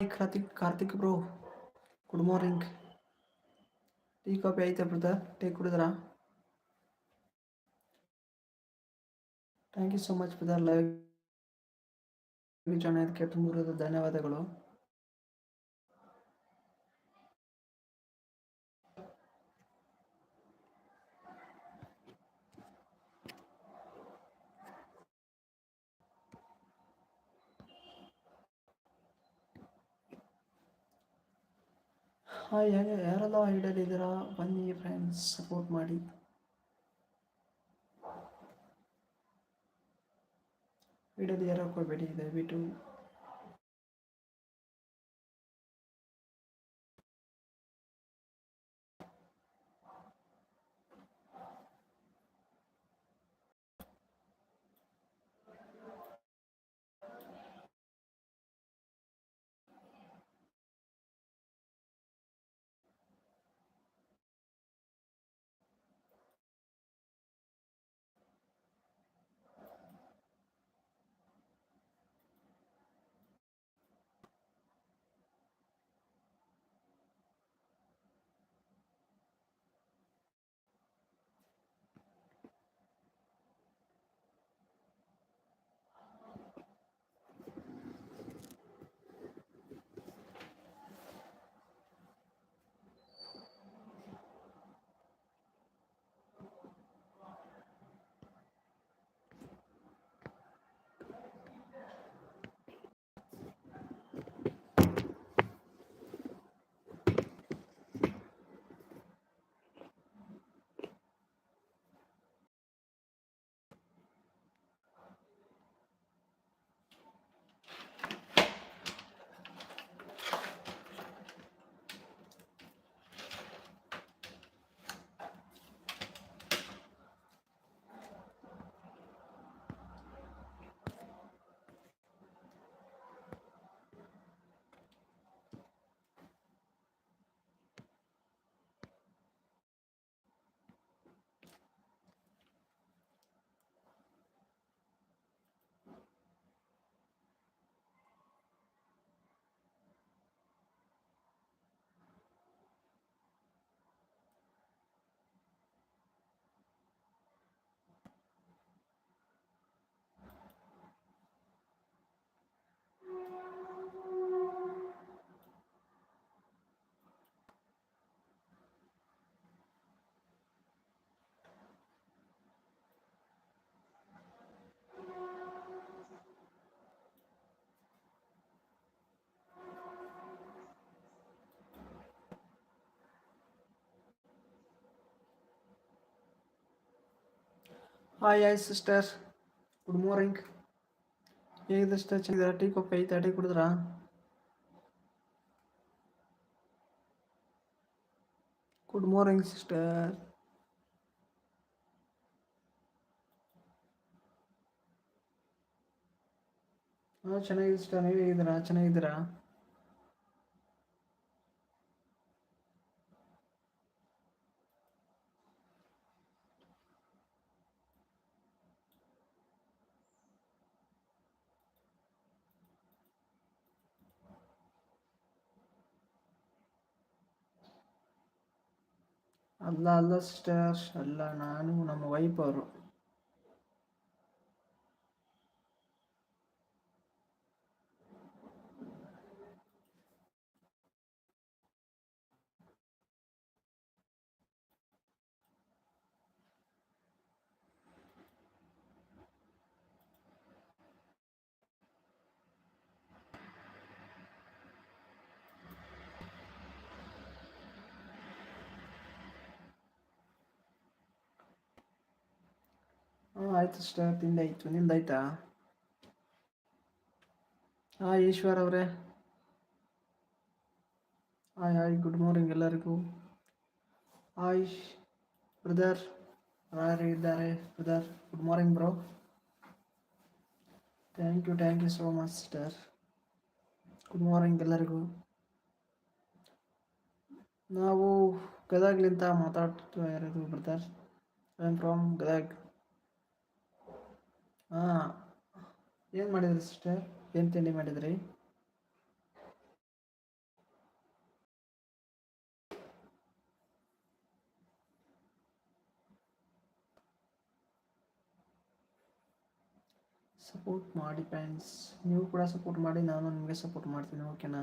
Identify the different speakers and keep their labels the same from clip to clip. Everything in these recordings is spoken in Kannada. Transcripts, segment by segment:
Speaker 1: Karthik Karthik bro good morning tea coffee ಆಯ್ತಾ brother tea ಕುಡಿದ್ರಾ thank you so much brother live join ಅದಕ್ಕೆ ತುಂಬ ಧನ್ಯವಾದಗಳು ಹಾಯ್ ಹೇಗೆ? ಯಾರೆಲ್ಲ ಹಿಡಿದಿದ್ದೀರಾ ಬನ್ನಿ ಫ್ರೆಂಡ್ಸ್ ಸಪೋರ್ಟ್ ಮಾಡಿ. ಇಡಲಿ ಯಾರೋ ಕೊಡಬೇಡಿ ದಯವಿಟ್ಟು hi hi sister good morning ಹೇಗಿದೆ ಸಿಸ್ಟರ್ ಚೆನ್ನಾಗಿದ್ದೀರಾ ಟೀ ಕಾಫಿ ಐತಾ ಟೀ ಕುಡಿದ್ರಾ ಗುಡ್ ಮಾರ್ನಿಂಗ್ ಸಿಸ್ಟರ್ ಹಾಂ ಚೆನ್ನಾಗಿದೆ ಸಿಸ್ಟರ್ ನೀವು ಹೇಗಿದ್ದೀರಾ ಚೆನ್ನಾಗಿದ್ದೀರಾ ಅಲ್ಲ ಅಲ್ಲ ಸಿಸ್ಟರ್ ಅಲ್ಲ ನಾನು ನಮ್ಮ ವೈಫ್ ಅವರು ಹಾಂ ಆಯ್ತು ಸಿಸ್ಟರ್ ತಿಂದಾಯ್ತು ನಿಮ್ದಾಯ್ತಾ ಹಾಯ್ ಈಶ್ವರ್ ಅವರೇ. ಹಾಯ್ ಹಾಯ್ ಗುಡ್ ಮಾರ್ನಿಂಗ್ ಎಲ್ಲರಿಗೂ. ಹಾಯ್ ಬ್ರದರ್, ಯಾರು ಇದ್ದಾರೆ? Brother good morning bro thank you thank you so much sister good morning ಎಲ್ಲರಿಗೂ. ನಾವು ಗದಗ್ಲಿಂದ ಮಾತಾಡ್ತಾ ಇರೋದು, brother. I am from Gadag. ಹಾಂ. ಏನು ಮಾಡಿದ್ರಿ ಸಿಸ್ಟರ್ ಏನು ತಿಂಡಿ ಮಾಡಿದ್ರಿ? ಸಪೋರ್ಟ್ ಮಾಡಿ ಫ್ರೆಂಡ್ಸ್ ನೀವು ಕೂಡ ಸಪೋರ್ಟ್ ಮಾಡಿ, ನಾನು ನಿಮಗೆ ಸಪೋರ್ಟ್ ಮಾಡ್ತೀನಿ ಓಕೆನಾ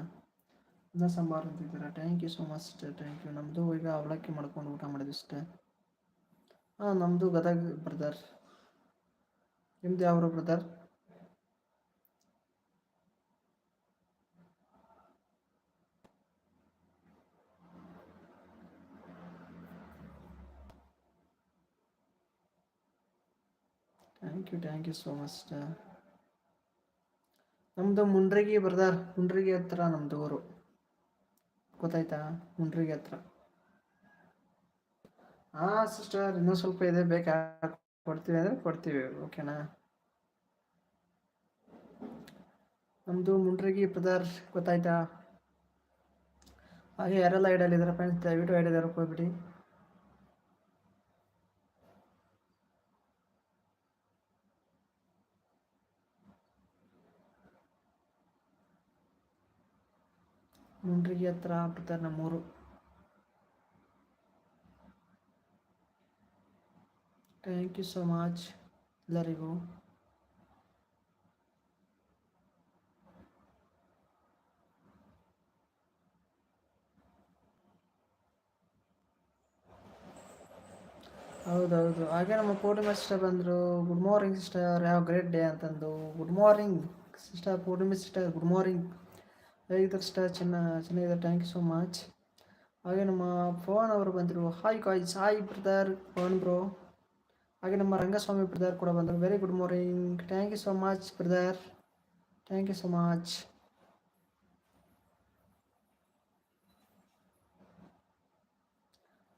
Speaker 1: ಅನ್ನ sambar ಅಂತಿದ್ದೀರಾ thank you so much sister thank you ನಮ್ಮದು ಈಗ ಅವಲಕ್ಕಿ ಮಾಡ್ಕೊಂಡು ಊಟ ಮಾಡಿದ್ವಿ ಸಿಸ್ಟರ್ ಹಾಂ ನಮ್ಮದು ಗದಗ ಬ್ರದರ್ ನಿಮ್ದು ಯಾವ brother thank you thank you so much ನಮ್ದು ಮುಂಡ್ರಿಗಿ ಬ್ರದರ್ ಮುಂಡ್ರಿಗಿ ಹತ್ರ ನಮ್ದು ಊರು. ಗೊತ್ತಾಯ್ತಾ? ಮುಂಡ್ರಿಗಿ ಹತ್ರ. ಹಾಂ ಸಿಸ್ಟರ್ ಇನ್ನೂ ಸ್ವಲ್ಪ ಇದೆ, ಬೇಕಾ? ಕೊಡ್ತೀವಿ ಅಂದರೆ ಕೊಡ್ತೀವಿ ಓಕೆನಾ ನಮ್ಮದು ಮುಂಡ್ರಿಗಿ ಪ್ರದರ್ ಗೊತ್ತಾಯ್ತಾ? ಹಾಗೆ ಯಾರೆಲ್ಲ ಐಡಲ್ಲಿದ್ದಾರೆ ಫ್ರೆಂಡ್ಸ್ ದಯವಿಟ್ಟು ಐಡಿಯಾದಾರ ಹೋಗ್ಬಿಡಿ ಮುಂಡ್ರಿಗಿ ಹತ್ರ ಬರ್ತಾರೆ ನಮ್ಮೂರು. ಥ್ಯಾಂಕ್ ಯು ಸೊ ಮಚ್ ಎಲ್ಲರಿಗೂ ಹೌದೌದು ಹಾಗೆ ನಮ್ಮ ಪೂರ್ಣಿಮಾ ಸಿಸ್ಟರ್ ಬಂದರು. Good morning sister have great day ಅಂತಂದು. Good morning sister Purnima sister good morning ಹೇಗಿದ್ದಾರೆ ಸಿಸ್ಟರ್ ಚೆನ್ನ ಚೆನ್ನಾಗಿದೆ ಥ್ಯಾಂಕ್ ಯು ಸೊ ಮಚ್ ಹಾಗೆ ನಮ್ಮ ಪವನ್ ಅವರು ಬಂದರು. Hi guys hi brother Pavan bro ಹಾಗೆ ನಮ್ಮ ರಂಗಸ್ವಾಮಿ ಬ್ರದರ್ ಕೂಡ ಬಂದರು. Very good morning thank you so much brother thank you so much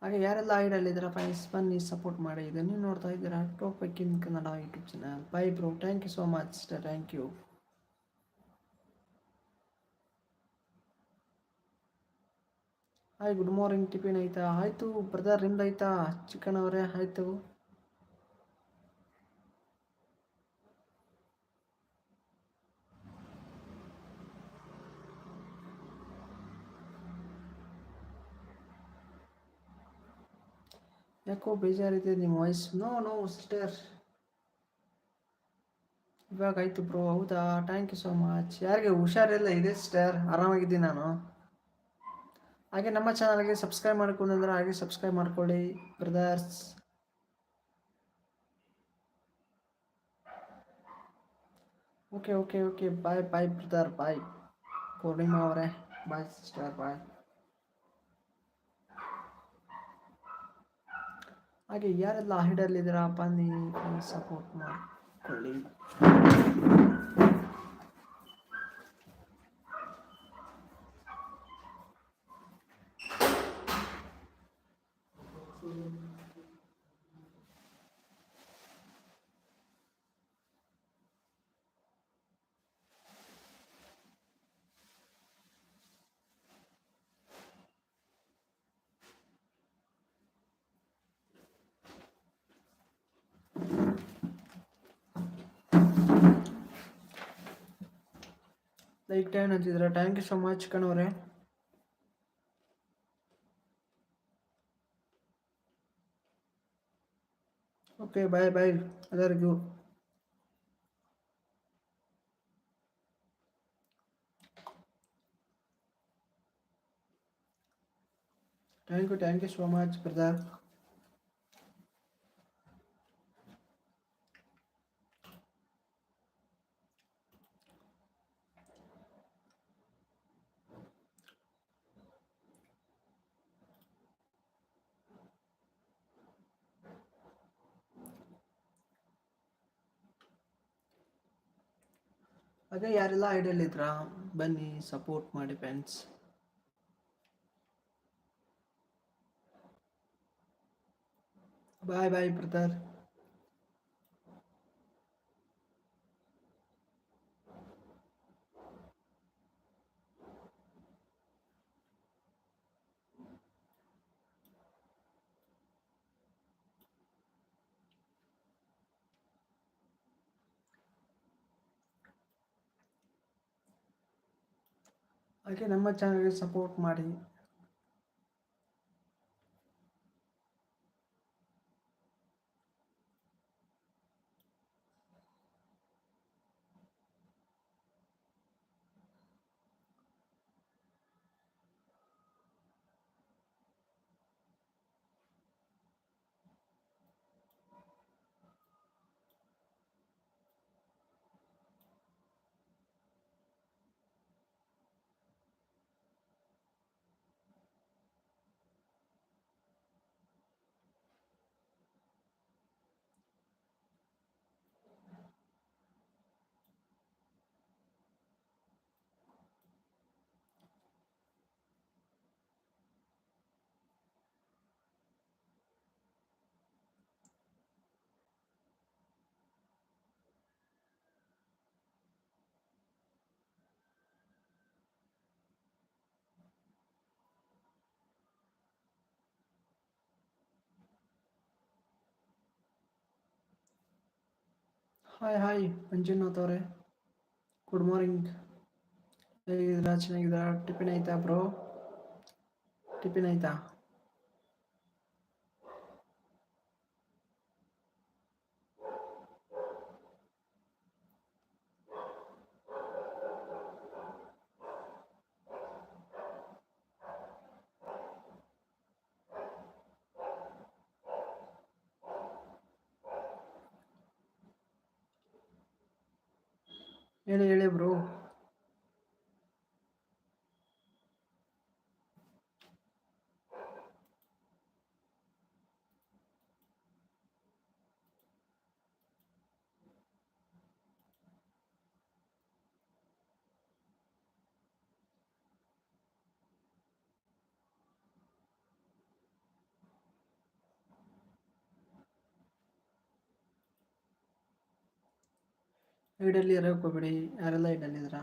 Speaker 1: ಹಾಗೆ ಯಾರೆಲ್ಲ ಐಡಲ್ಲಿದ್ದೀರಾ ಫ್ರೆಂಡ್ಸ್ ಬನ್ನಿ ಸಪೋರ್ಟ್ ಮಾಡಿ. ಇದು ನೋಡ್ತಾ ಇದ್ದೀರಾ. Top in Kannada YouTube channel bye bro thank you so much thank you hi good morning tiffin ಆಯ್ತಾ? ಆಯಿತು ಬ್ರದರ್ ನಿಮ್ದು ಆಯ್ತಾ ಚಿಕನ್ ಅವರೇ ಆಯಿತು. ಯಾಕೋ ಬೇಜಾರಿದೆ ನಿಮ್ಮ ವಾಯ್ಸ್ ನೋ ನೋ ಸಿಸ್ಟರ್ ಇವಾಗ ಆಯ್ತು ಬ್ರೋ ಹೌದಾ? ಥ್ಯಾಂಕ್ ಯು ಸೋ ಮಚ್ ಯಾರಿಗೆ ಹುಷಾರಿಲ್ಲ, ಇದೆ ಸಿಸ್ಟರ್ ಆರಾಮಾಗಿದ್ದೀನಿ ನಾನು. ಹಾಗೆ ನಮ್ಮ ಚಾನಲ್ಗೆ ಸಬ್ಸ್ಕ್ರೈಬ್ ಮಾಡ್ಕೊಂಡಂದ್ರೆ ಹಾಗೆ ಸಬ್ಸ್ಕ್ರೈಬ್ ಮಾಡ್ಕೊಳ್ಳಿ brothers okay okay okay bye bye brother bye Purnima ಅವರೇ. ಬಾಯ್ ಸಿಸ್ಟರ್ ಬಾಯ್ ಹಾಗೆ ಯಾರೆಲ್ಲ ಹಿಡಲ್ಲಿದ್ದೀರಾ ಬನ್ನಿ ಸಪೋರ್ಟ್ ಮಾಡಿಕೊಳ್ಳಿ. ಲೈಕ್ ಟೈಮ್ ಅಂತಿದ್ರೆ ಥ್ಯಾಂಕ್ ಯು ಸೊ ಮಚ್ ಕಣವ್ರೆ ಓಕೆ ಬಾಯ್ ಬಾಯ್ ಎಲ್ಲರಿಗೂ thank you thank you so much brother ಹಾಗೆ ಯಾರೆಲ್ಲ ಐಡಿಯಲ್ ಇದ್ರ? ಬನ್ನಿ ಸಪೋರ್ಟ್ ಮಾಡಿ ಫ್ರೆಂಡ್ಸ್ ಬಾಯ್ ಬಾಯ್ ಬ್ರದರ್ ಹಾಗೆ ನಮ್ಮ ಚಾನಲ್ಗೆ ಸಪೋರ್ಟ್ ಮಾಡಿ. ಹಾಯ್ ಹಾಯ್ ಮಂಜುನಾಥ್ ಅವರೇ ಗುಡ್ ಮಾರ್ನಿಂಗ್ ಹೇಗಿದ್ದೀರಾ ಚೆನ್ನಾಗಿದ್ದೀರಾ ಟಿಫಿನ್ ಆಯ್ತಾ ಬ್ರೋ ಟಿಫಿನ್ ಆಯ್ತಾ ಹೇಳಿ ಹೇಳಿ ಬ್ರೋ. ಐಡಲ್ಲಿ ಇರೋಕೆ ಹೋಗ್ಬೇಡಿ ಯಾರೆಲ್ಲ ಐಡಲ್ಲಿದ್ದೀರಾ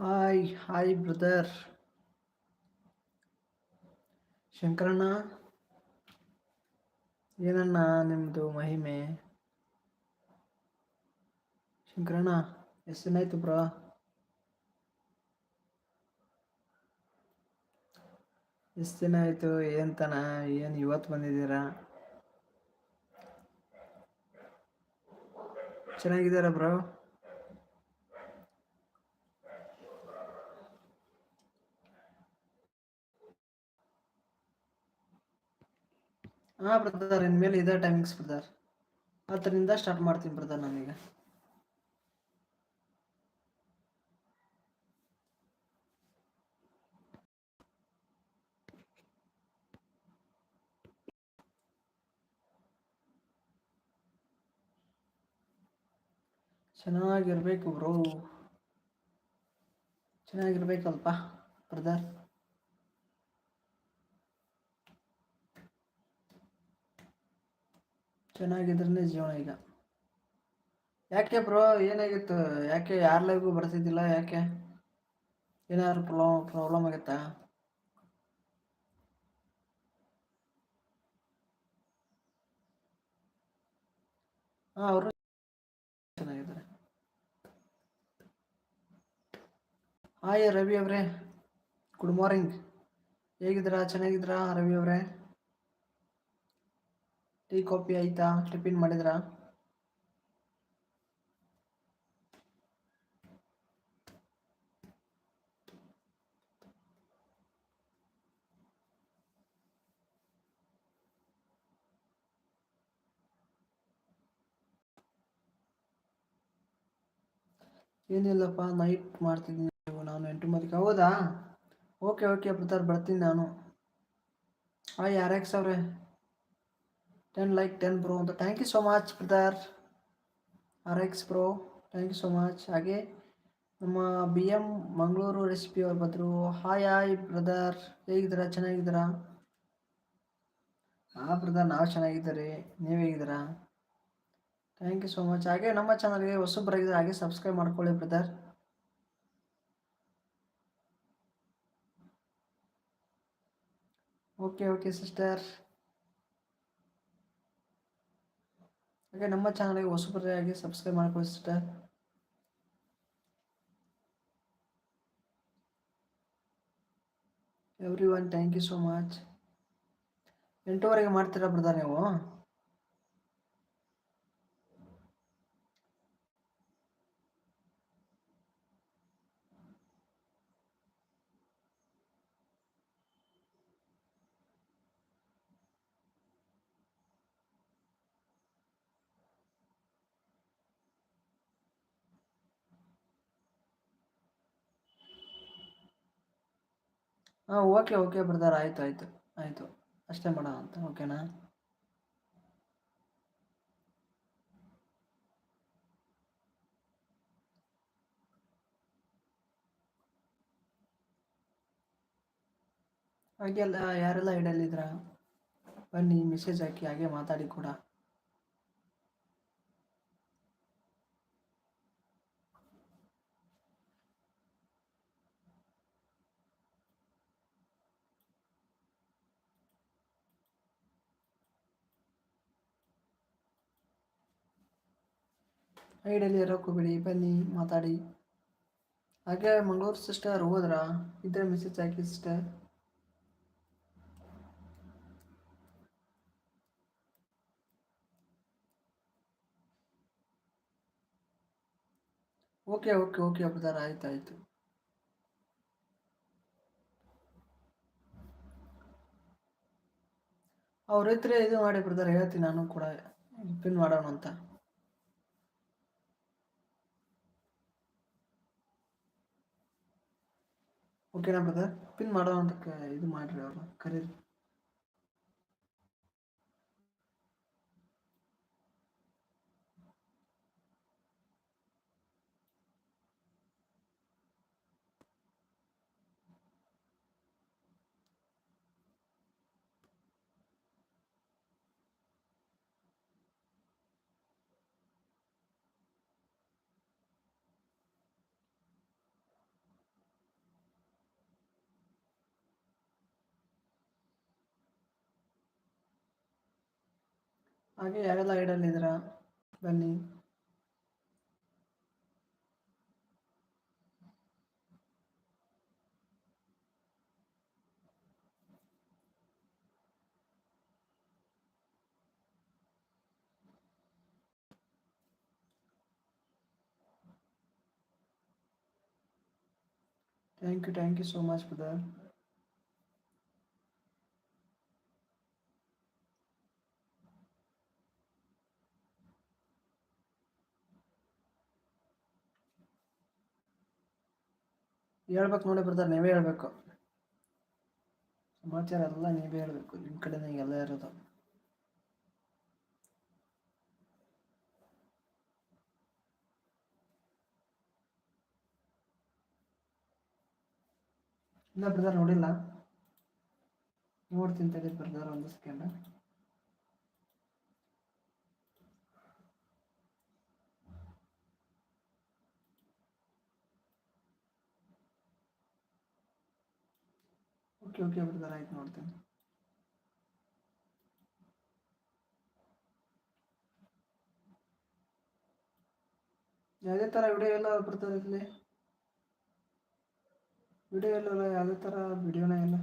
Speaker 1: ಹಾಯ್ ಹಾಯ್ ಬ್ರದರ್ ಶಂಕರಣ್ಣ, ಏನಣ್ಣ ನಿಮ್ಮದು ಮಹಿಮೆ? ಶಂಕರಣ್ಣ, ಎಷ್ಟು ದಿನ ಆಯ್ತು ಬ್ರೋ? ಎಷ್ಟು ದಿನ ಆಯಿತು, ಏನು ಇವತ್ತು ಬಂದಿದ್ದೀರಾ? ಚೆನ್ನಾಗಿದ್ದೀರಾ ಬ್ರೋ? ಹಾಂ ಬ್ರದರ್ ಇನ್ಮೇಲೆ ಇದೇ ಟೈಮಿಂಗ್ಸ್ ಬ್ರದರ್. ಹತ್ತರಿಂದ ಸ್ಟಾರ್ಟ್ ಮಾಡ್ತೀನಿ ಬ್ರದರ್ ನಾನೀಗ. ಚೆನ್ನಾಗಿರ್ಬೇಕು ಬ್ರೋ. ಚೆನ್ನಾಗಿರ್ಬೇಕಲ್ಪ ಬ್ರದರ್. ಚೆನ್ನಾಗಿದ್ರೇ ಜೀವನ ಈಗ. ಯಾಕೆ ಬ್ರೋ ಏನಾಗಿತ್ತು? ಯಾಕೆ ಯಾರ ಲೈವ್ಗೂ ಬರ್ತಿದ್ದಿಲ್ಲ? ಯಾಕೆ? ಏನಾದ್ರು ಪ್ರಾಬ್ಲಮ್ ಪ್ರಾಬ್ಲಮ್ ಆಗುತ್ತಾ? ಹಾಂ, ಅವರು ಚೆನ್ನಾಗಿದ್ದಾರೆ. ಹಾಯ್ ರವಿ ಅವರೇ. ಗುಡ್ ಮಾರ್ನಿಂಗ್ ಹೇಗಿದ್ದೀರಾ? ಚೆನ್ನಾಗಿದ್ದೀರಾ ರವಿ ಅವರೇ? ಟೀ, ಕಾಫಿ ಆಯ್ತಾ? ಟಿಫಿನ್ ಮಾಡಿದ್ರಾ? ಏನಿಲ್ಲಪ್ಪ ನೈಟ್ ಮಾಡ್ತಿದ್ದೀನಿ ನಾನು ಎಂಟು ಮಂದಿಗೆ ಹೌದಾ? ಓಕೆ ಓಕೆ ಬ್ರದರ್ ಬರ್ತೀನಿ ನಾನು. ಹಾಂ ಯಾರ್ಯಾಕೆ ಅವರೇ ಟೆನ್ ಲೈಕ್ ಟೆನ್ ಬ್ರೋ ಅಂತ thank you so much brother R X bro thank you so much ಹಾಗೆ ನಮ್ಮ ಬಿ ಎಂ ಮಂಗಳೂರು ರೆಸಿಪಿ ಅವ್ರು ಬಂದರು ಹಾಯ್ ಹಾಯ್ ಬ್ರದರ್ ಹೇಗಿದ್ದೀರಾ ಚೆನ್ನಾಗಿದ್ದೀರಾ ಹಾಂ ಬ್ರದರ್ ನಾವು ಚೆನ್ನಾಗಿದ್ದೀರಿ ನೀವು ಹೇಗಿದ್ದೀರಾ ಥ್ಯಾಂಕ್ ಯು ಸೋ ಮಚ್ ಹಾಗೆ ನಮ್ಮ ಚಾನಲ್ಗೆ ಹೊಸಬ್ರಾಗಿದ್ದರೆ ಹಾಗೆ ಸಬ್ಸ್ಕ್ರೈಬ್ ಮಾಡ್ಕೊಳ್ಳಿ ಬ್ರದರ್ ಓಕೆ ಓಕೆ ಸಿಸ್ಟರ್ ಹಾಗೆ ನಮ್ಮ ಚಾನಲ್ಗೆ ಹೊಸಬರಾಗಿ ಸಬ್ಸ್ಕ್ರೈಬ್ ಮಾಡ್ಕೊಳ್ಳಿ sister everyone thank you so much ಎಂಟೂವರೆಗೆ ಮಾಡ್ತೀರಾ ಬ್ರದರ್ ನೀವು? ಹಾಂ ಓಕೆ ಓಕೆ ಬ್ರದರ್ ಆಯಿತು ಆಯಿತು ಆಯಿತು. ಅಷ್ಟೇ ಮಾಡೋಣ ಅಂತ ಓಕೆನಾ ಹಾಗೆಲ್ಲ ಯಾರೆಲ್ಲ ಇಡಲಿದ್ರ? ಬನ್ನಿ ಮೆಸೇಜ್ ಹಾಕಿ, ಹಾಗೆ ಮಾತಾಡಿ ಕೂಡ. ಐಡಲ್ಲಿ ಇರೋಕೋಬೇಡಿ ಬನ್ನಿ, ಮಾತಾಡಿ. ಹಾಗೆ ಮಂಗಳೂರು ಸಿಸ್ಟರ್ ಹೋದ್ರಾ? ಇದ್ರೆ ಮೆಸೇಜ್ ಹಾಕಿ sister okay okay okay brother ಆಯ್ತು, ಆಯಿತು. ಅವ್ರ ಹತ್ರ ಇದು ಮಾಡಿ ಬ್ರದರ್ ಹೇಳ್ತೀನಿ ನಾನು ಕೂಡ. ಪಿನ್ ಮಾಡೋಣ ಅಂತ. ಓಕೆನಾ ಬ್ರದರ್ ಪಿನ್ ಮಾಡೋ ಅಂತ ಇದು ಮಾಡಿರಿ ಅವ್ರನ್ನ ಕರೀರಿ. ಹಾಗೆ ಯಾವೆಲ್ಲ ಐಡಲ್ ಇದ್ದೀರಾ ಬನ್ನಿ. Thank you thank you so much brother ಹೇಳ್ಬೇಕು ನೋಡಿ ಬ್ರದರ್, ನೀವೇ ಹೇಳ್ಬೇಕು. ಸಮಾಚಾರ ಎಲ್ಲ ನೀವೇ ಹೇಳ್ಬೇಕು, ನಿಮ್ಮ ಕಡೆನೇ ಎಲ್ಲ ಇರೋದು. ಇಲ್ಲ ಬ್ರದರ್, ನೋಡಿಲ್ಲ. ನೋಡ್ತೀನಿ ತಡಿ ಬ್ರದರ್, ಒಂದು ಸೆಕೆಂಡ್ ಓಕೆ ಓಕೆ ಬ್ರದರ್ ಆಯ್ತು ನೋಡ್ತೀನಿ ಯಾವುದೇ ಥರ ವಿಡಿಯೋ ಎಲ್ಲ ಬರ್ತದೆ ಇಲ್ಲಿ ವಿಡಿಯೋ ಎಲ್ಲ ಯಾವುದೇ ಥರ ವಿಡಿಯೋನೇ ಇಲ್ಲ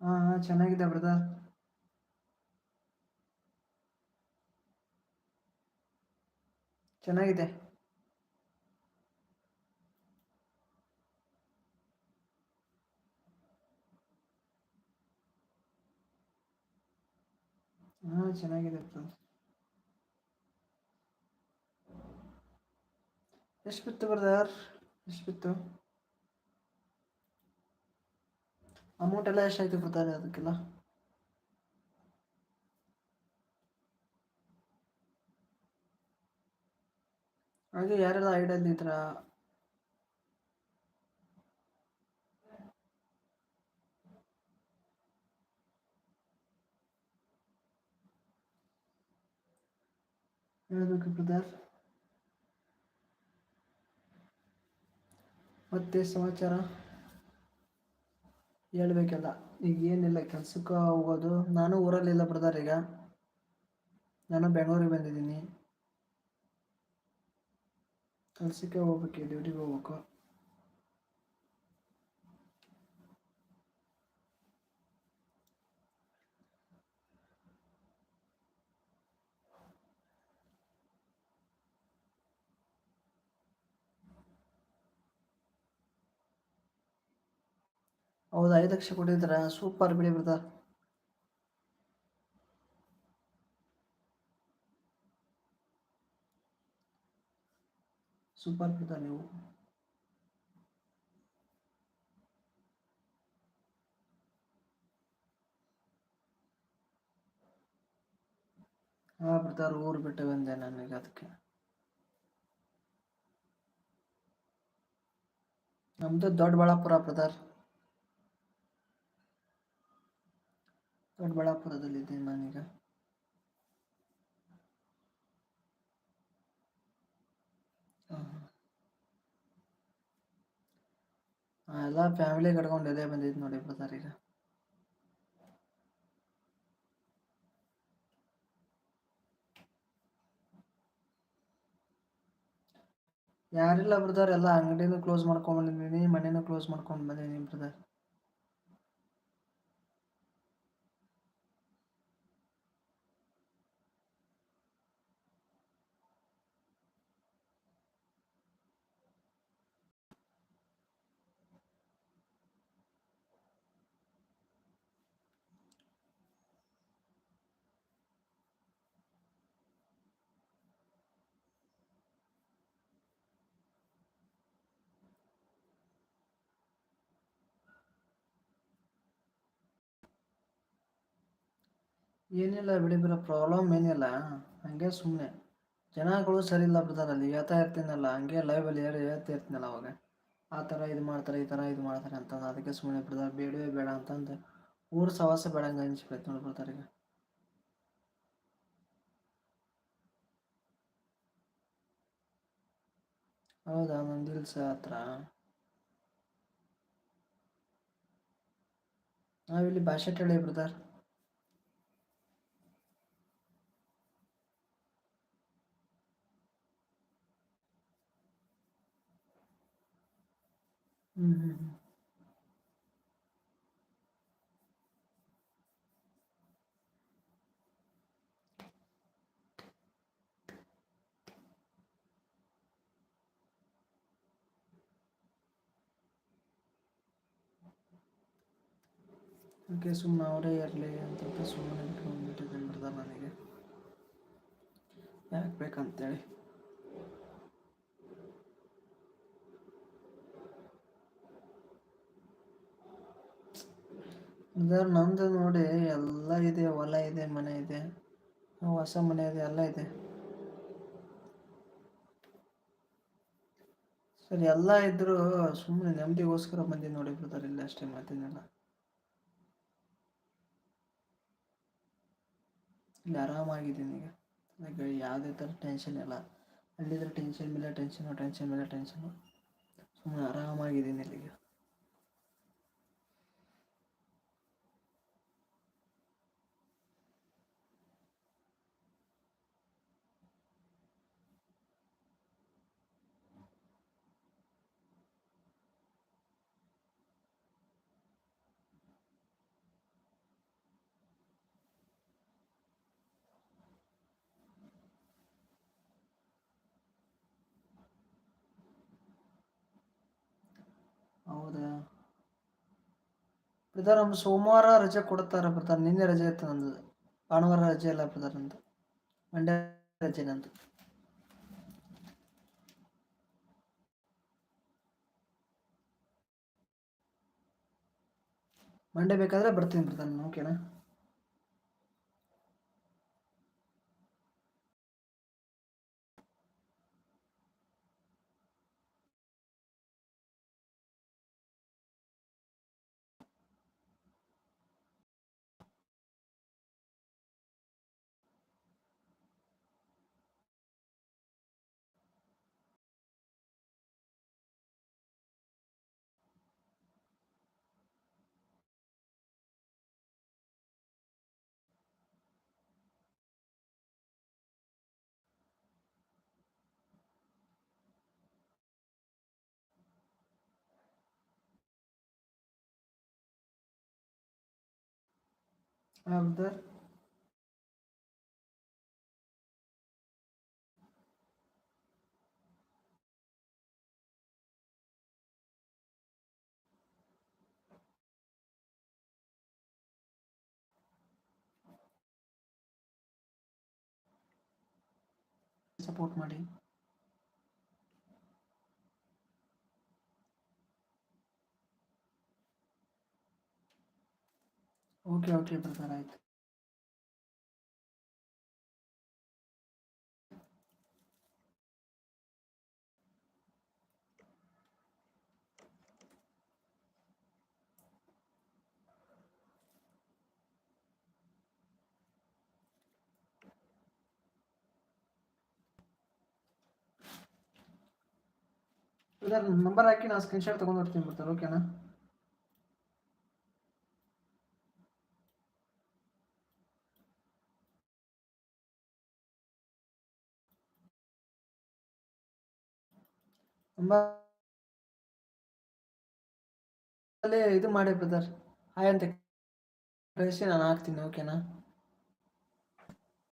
Speaker 1: ಹಾಂ ಹಾಂ ಚೆನ್ನಾಗಿದೆ ಬ್ರದರ್ ಚೆನ್ನಾಗಿದೆ ಹಾಂ ಚೆನ್ನಾಗಿದೆ ಬ್ರದರ್ ಎಷ್ಟು ಬಿತ್ತು ಬ್ರದರ್ ಎಷ್ಟು ಬಿತ್ತು ಅಮೌಂಟ್ ಎಲ್ಲ ಎಷ್ಟಾಯ್ತು ಬರ್ತಾರೆ ಅದಕ್ಕೆಲ್ಲ ಹಾಗೆ ಯಾರೆಲ್ಲ ಐಡಲ್ ಇದ್ರ ಹೇಳಬೇಕು ಬ್ರದರ್ ಮತ್ತೆ ಸಮಾಚಾರ ಹೇಳ್ಬೇಕೆಲ್ಲ. ಈಗ ಏನಿಲ್ಲ, ಕೆಲ್ಸಕ್ಕೆ ಹೋಗೋದು. ನಾನು ಊರಲ್ಲಿಲ್ಲ ಬ್ರದರ್ ಈಗ. ನಾನು ಬೆಂಗಳೂರಿಗೆ ಬಂದಿದ್ದೀನಿ. ಕೆಲ್ಸಕ್ಕೆ ಹೋಗ್ಬೇಕು ಡ್ಯೂಟಿಗೆ ಹೋಗ್ಬೇಕು. ಹೌದು? ಐದು ಲಕ್ಷ ಕೊಟ್ಟಿದ್ರ ಸೂಪರ್ ಬಿಡಿ ಬ್ರದರ್. ಸೂಪರ್ ಬ್ರದರ್ ನೀವು. ಹಾಂ ಬ್ರದರ್, ಊರು ಬಿಟ್ಟು ಬಂದೆ ನನಗೆ ಅದಕ್ಕೆ. ನಮ್ಮದು ದೊಡ್ಡಬಳ್ಳಾಪುರ ಬ್ರದರ್. ದೊಡ್ಡಬಳ್ಳಾಪುರದಲ್ಲಿದ್ದೀನಿ ನಾನೀಗ ಹಾಂ. ಎಲ್ಲ ಫ್ಯಾಮಿಲಿ ಕಟ್ಕೊಂಡು ಇದೇ ಬಂದಿದ್ದು ನೋಡಿ ಬ್ರದರ್ ಈಗ. ಯಾರಿಲ್ಲ ಬ್ರದರ್ ಎಲ್ಲ ಅಂಗಡಿನೂ ಕ್ಲೋಸ್ ಮಾಡ್ಕೊಂಡು ಬಂದಿದ್ದೀನಿ, ಮನೇನೂ ಕ್ಲೋಸ್ ಮಾಡ್ಕೊಂಡು ಬಂದಿದ್ದೀನಿ ಬ್ರದರ್ ಏನಿಲ್ಲ ಬಿಡಿ ಬಿಡ ಪ್ರಾಬ್ಲಮ್ ಏನಿಲ್ಲ. ಹಂಗೆ ಸುಮ್ಮನೆ ಜನಗಳು ಸರಿ ಇಲ್ಲ ಬ್ರದರ್ ಅಲ್ಲಿ ಹೇಳ್ತಾ ಇರ್ತೀನಲ್ಲ, ಹಂಗೆ ಲೈವಲ್ಲಿ ಹೇಳಿ ಹೇಳ್ತಾ ಇರ್ತೀನಲ್ಲ ಅವಾಗ. ಆ ಥರ ಇದು ಮಾಡ್ತಾರೆ, ಈ ಥರ ಇದು ಮಾಡ್ತಾರೆ ಅಂತಂದು, ಅದಕ್ಕೆ ಸುಮ್ಮನೆ ಬ್ರದರ್ ಬೇಡವೇ ಬೇಡ ಅಂತಂದು, ಊರು ಸವಾಸ ಬೇಡಂಗೆ ಅನಿಸ್ಬಿಡ್ತು ನೋಡಿ ಬ್ರದರ್ ಈಗ. ಹೌದಾ ನಂದು ಸರ್ ಹತ್ರ? ನಾವಿಲ್ಲಿ ಭಾಷೆ ಕೇಳಿ ಬ್ರದರ್. ಹ್ಞೂ ಹ್ಞೂ ಹ್ಞೂ ಅದಕ್ಕೆ ಸುಮ್ಮನೆ ಅವರೇ ಇರಲಿ ಅಂತ ಸುಮ್ಮನೆ ಬಿಟ್ಕೊಂಡ್ಬಿಟ್ಟಿದ್ದೀನಿ ಬ್ರದರ್ ನನಗೆ ಯಾಕೆ ಬೇಕಂತೇಳಿ ಬ್ರದರ್ ನಂದು ನೋಡಿ ಎಲ್ಲ ಇದೆ, ಹೊಲ ಇದೆ, ಮನೆ ಇದೆ, ಹೊಸ ಮನೆ ಇದೆ, ಎಲ್ಲ ಇದೆ. ಸರಿ, ಎಲ್ಲ ಇದ್ದರೂ ಸುಮ್ಮನೆ ನೆಮ್ಮದಿಗೋಸ್ಕರ ಬಂದಿದ್ದು ನೋಡಿ ಬ್ರದರ್ ಇಲ್ಲ ಅಷ್ಟೇ ಮಾತಿನೆಲ್ಲ. ಇಲ್ಲಿ ಆರಾಮಾಗಿದ್ದೀನಿ ಈಗ. ಯಾವುದೇ ಥರ ಟೆನ್ಷನ್ ಇಲ್ಲ. ಅಲ್ಲಿದ್ರೆ ಟೆನ್ಷನ್ ಮೇಲೆ ಟೆನ್ಷನು ಟೆನ್ಷನ್ ಮೇಲೆ ಟೆನ್ಷನು ಸುಮ್ಮನೆ ಆರಾಮಾಗಿದ್ದೀನಿ ಇಲ್ಲಿಗೆ ಹೌದಾ ಬ್ರದರ್ ನಮ್ಗೆ ಸೋಮವಾರ ರಜೆ ಕೊಡ್ತಾರೆ ಬ್ರದರ್ ನಿನ್ನೆ ರಜೆ ಇತ್ತು ನಂದು. ಭಾನುವಾರ ರಜೆ ಇಲ್ಲ ಬ್ರದರ್ ನಂದು. ಮಂಡ್ಯ ರಜೆ ನಂದು. ಮಂಡೇ ಬೇಕಾದರೆ ಬರ್ತೀನಿ ಬ್ರದರ್ ಓಕೆನಾ अब द सपोर्ट ಮಾಡಿ ಓಕೆ ಓಕೆ ಬ್ರದರ್ ಆಯ್ತು. ಬ್ರದರ್ ನಂಬರ್ ಹಾಕಿ ನಾನು ಸ್ಕ್ರೀನ್ಶಾಟ್ ತೊಗೊಂಡು ಬರ್ತೀನಿ ಬರ್ತಾರೆ ಓಕೆನಾ ಅಲ್ಲೇ ಇದು ಮಾಡಿ ಬ್ರದರ್. ಹಾಯ್ ಅಂತ ಕಳಿಸಿ ನಾನು ಹಾಕ್ತೀನಿ ಓಕೆನಾ